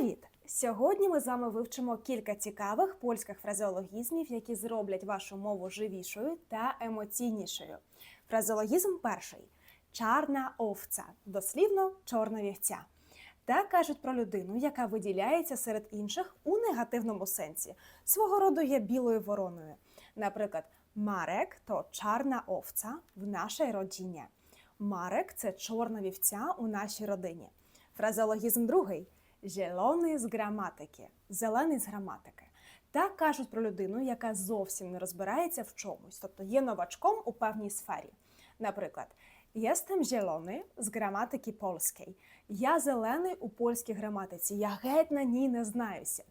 Привіт! Сьогодні ми з вами вивчимо кілька цікавих польських фразеологізмів, які зроблять вашу мову живішою та емоційнішою. Фразеологізм перший чарна овця, дослівно чорна вівця. Так кажуть про людину, яка виділяється серед інших у негативному сенсі. Свого роду є білою вороною. Наприклад, Марек то чарна овця в нашій родині. Марек це чорна вівця у нашій родині. Фразеологізм другий зелений з граматики, зелений з граматики. Так кажуть про людину, яка зовсім не розбирається в чомусь, тобто є новачком у певній сфері. Наприклад, Jestem zielony з граматики польської. Я зелений у польській граматиці. Я геть на ній не знаюся.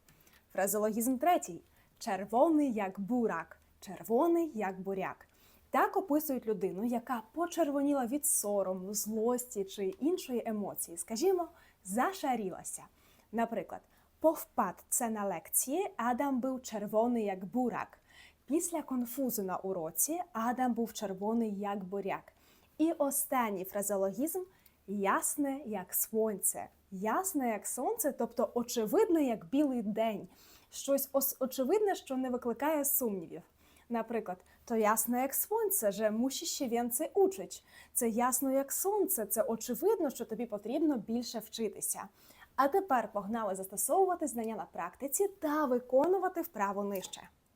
Фразеологізм третій червоний як бурак, червоний як буряк. Так описують людину, яка почервоніла від сорому, злості чи іншої емоції, скажімо, зашарілася. Наприклад, по впадce на лекції Адам був червоний як бурак. Після конфузу на уроці Адам був червоний як буряк. І останній фразеологізм ясне як сонце. Ясне як сонце, тобто очевидне як білий день. Щось ос- очевидне, що не викликає сумнівів. Наприклад, jasne jak słońce, że musisz się więcej uczyć. Це ясно як сонце, це очевидно, що тобі потрібно більше вчитися. А тепер погнали застосовувати знання на практиці та виконувати вправо нижче.